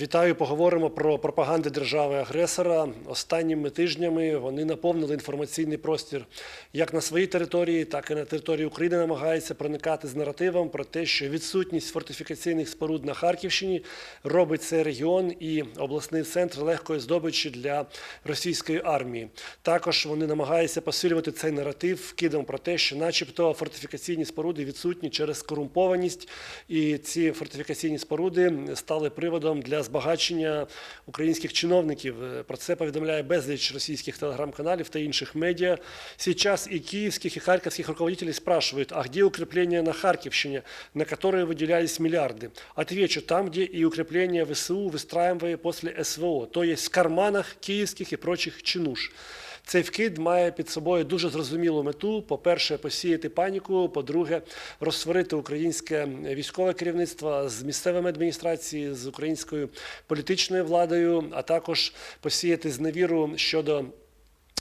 Вітаю, поговоримо про пропаганди держави-агресора. Останніми тижнями вони наповнили інформаційний простір як на своїй території, так і на території України намагаються проникати з наративом про те, що відсутність фортифікаційних споруд на Харківщині робить цей регіон і обласний центр легкої здобичі для російської армії. Також вони намагаються посилювати цей наратив вкидом про те, що, начебто, фортифікаційні споруди відсутні через корумпованість, і ці фортифікаційні споруди стали приводом для збагачення українських чиновників. Е, Про це повідомляє безліч російських телеграм-каналів та інших медіа. Сейчас и киевских, и харьковских руководителей спрашивают, а где укрепления на Харьковщине, на которые выделялись миллиарды? Отвечу, там, где и укрепления ВСУ выстраиваемые после СВО, то есть в карманах киевских и прочих чинуш. Цей вкид має під собою дуже зрозумілу мету: по-перше, посіяти паніку, по-друге, розсварити українське військове керівництво з місцевими адміністрації, з українською політичною владою, а також посіяти зневіру щодо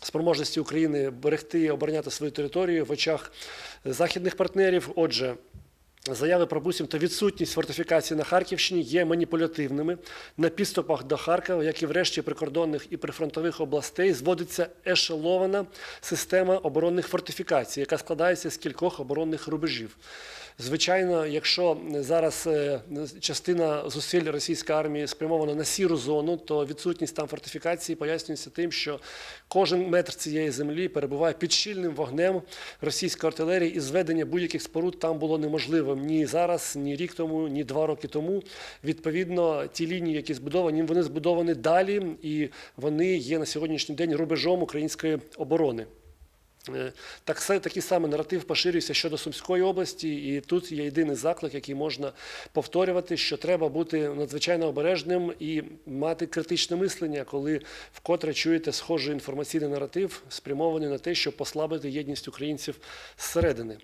спроможності України берегти і обороняти свою територію в очах західних партнерів. Отже. Заяви про буцімто відсутність фортифікації на Харківщині є маніпулятивними. На підступах до Харкова, як і в решті прикордонних і прифронтових областей, зводиться ешелована система оборонних фортифікацій, яка складається з кількох оборонних рубежів. Звичайно, якщо зараз е, частина зусиль російської армії спрямована на сіру зону, то відсутність там фортифікації пояснюється тим, що кожен метр цієї землі перебуває під щільним вогнем російської артилерії, і зведення будь-яких споруд там було неможливим ні зараз, ні рік тому, ні два роки тому. Відповідно, ті лінії, які збудовані, вони збудовані далі, і вони є на сьогоднішній день рубежом української оборони. Е, Так, такий самий наратив поширюється щодо Сумської області, і тут є єдиний заклик, який можна повторювати, що треба бути надзвичайно обережним і мати критичне мислення, коли вкотре чуєте схожий інформаційний наратив, спрямований на те, щоб послабити єдність українців зсередини.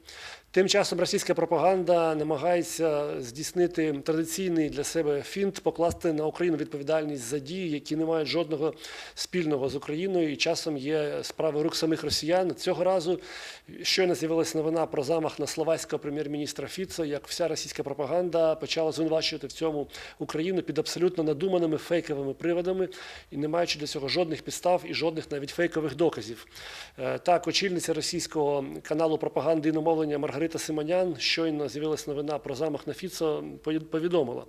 Тим часом російська пропаганда намагається здійснити традиційний для себе фінт, покласти на Україну відповідальність за дії, які не мають жодного спільного з Україною, і часом є справи рук самих росіян. Цього разу щойно з'явилася новина про замах на словацького прем'єр-міністра Фіцо, як вся російська пропаганда почала звинувачувати в цьому Україну під абсолютно надуманими фейковими приводами і не маючи для цього жодних підстав і жодних навіть фейкових доказів. Е, Так, очільниця російського каналу пропаганди і намовлення Маргарита Симонян щойно з'явилася новина про замах на Фіцо, повідомила.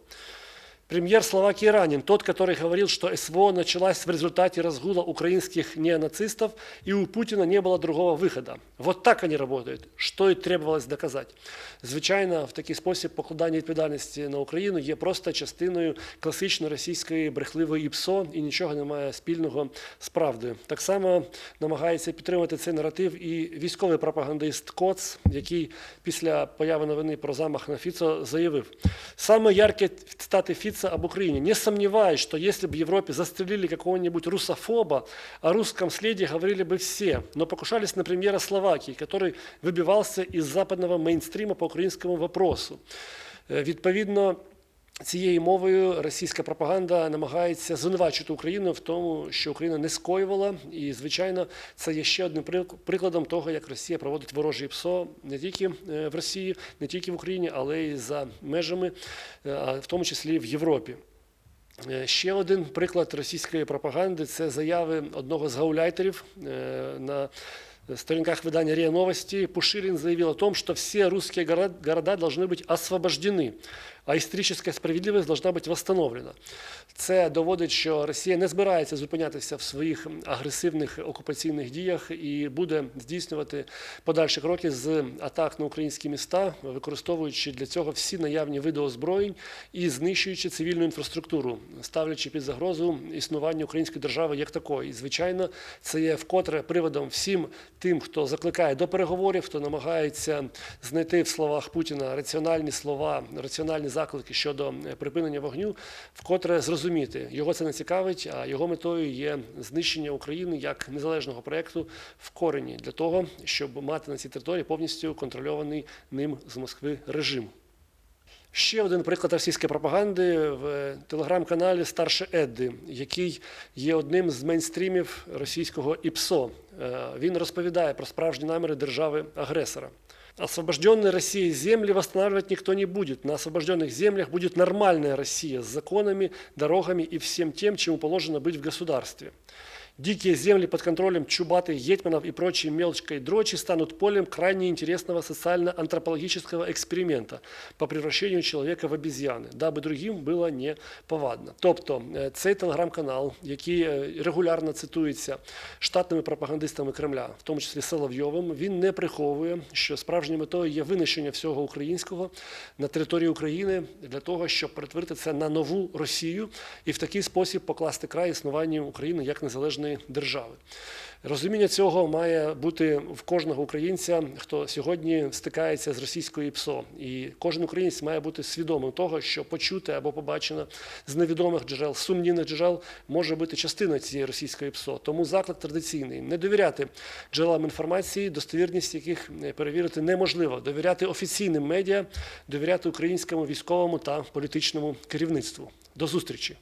Премьер Словакии ранен, тот, который говорил, что СВО началась в результате разгула украинских неонацистов, и у Путина не было другого выхода. Вот так они работают, что и требовалось доказать. Звичайно, в такий спосіб покладання відповідальності на Україну є просто частиною класичної російської брехливої ІПСО і нічого не має спільного з правдою. Так само намагається підтримати цей наратив і військовий пропагандист Коц, який після появи новини про замах на Фіцо заявив: саме яркі цитати Фица об Украине. Не сомневаюсь, что если бы в Европе застрелили какого-нибудь русофоба, о русском следе говорили бы все, но покушались на премьера Словакии, который выбивался из западного мейнстрима по українському вопросу. Е, Відповідно, Цією мовою російська пропаганда намагається звинувачити Україну в тому, що Україна не скоювала, і звичайно, це є ще одним прикладом того, як Росія проводить ворожі ПСО не тільки е, в Росії, не тільки в Україні, але й за межами, е, в тому числі в Європі. Е, Ще один приклад російської пропаганди це заяви одного з гауляйтерів на сторінках видання РИА Новости. Пушилин заявил о том, что все русские горо- города должны быть освобождены, а историческая справедливость должна быть восстановлена. Це доводить, що Росія не збирається зупинятися в своїх агресивних окупаційних діях і буде здійснювати подальші кроки з атак на українські міста, використовуючи для цього всі наявні види озброєнь і знищуючи цивільну інфраструктуру, ставлячи під загрозу існування української держави як такої. І, звичайно, це є вкотре приводом всім тим, хто закликає до переговорів, хто намагається знайти в словах Путіна раціональні слова, раціональні заклики щодо е, припинення вогню, вкотре зрозуміти, його це не цікавить, а його метою є знищення України як незалежного проєкту в корені для того, щоб мати на цій території повністю контрольований ним з Москви режим. Ще один приклад російської пропаганди в телеграм-каналі Старше Едди, який є одним з мейнстрімів російського ІПСО. Е, Він розповідає про справжні наміри держави-агресора. Освобожденные Россией земли восстанавливать никто не будет. На освобожденных землях будет нормальная Россия с законами, дорогами и всем тем, чему положено быть в государстве. Дикие земли под контролем Чубаты, Гетманов и прочей мелочкой дрочи станут полем крайне интересного социально-антропологического эксперимента по превращению человека в обезьяни, дабы другим було не повадно. Тобто е, цей телеграм-канал, який е, регулярно цитується штатними пропагандистами Кремля, в тому числі Соловйовим, він не приховує, що справжньою метою є винищення всього українського на території України для того, щоб перетворити це на нову Росію і в такий спосіб покласти край існуванню України як незалежної держави. Розуміння цього має бути в кожного українця, хто сьогодні стикається з російською ПСО. І кожен українець має бути свідомим того, що почуте або побачено з невідомих джерел, сумнівних джерел може бути частиною цієї російської ПСО. Тому заклик традиційний не довіряти джерелам інформації, достовірність яких е, перевірити неможливо, довіряти офіційним медіа, довіряти українському військовому та політичному керівництву. До зустрічі.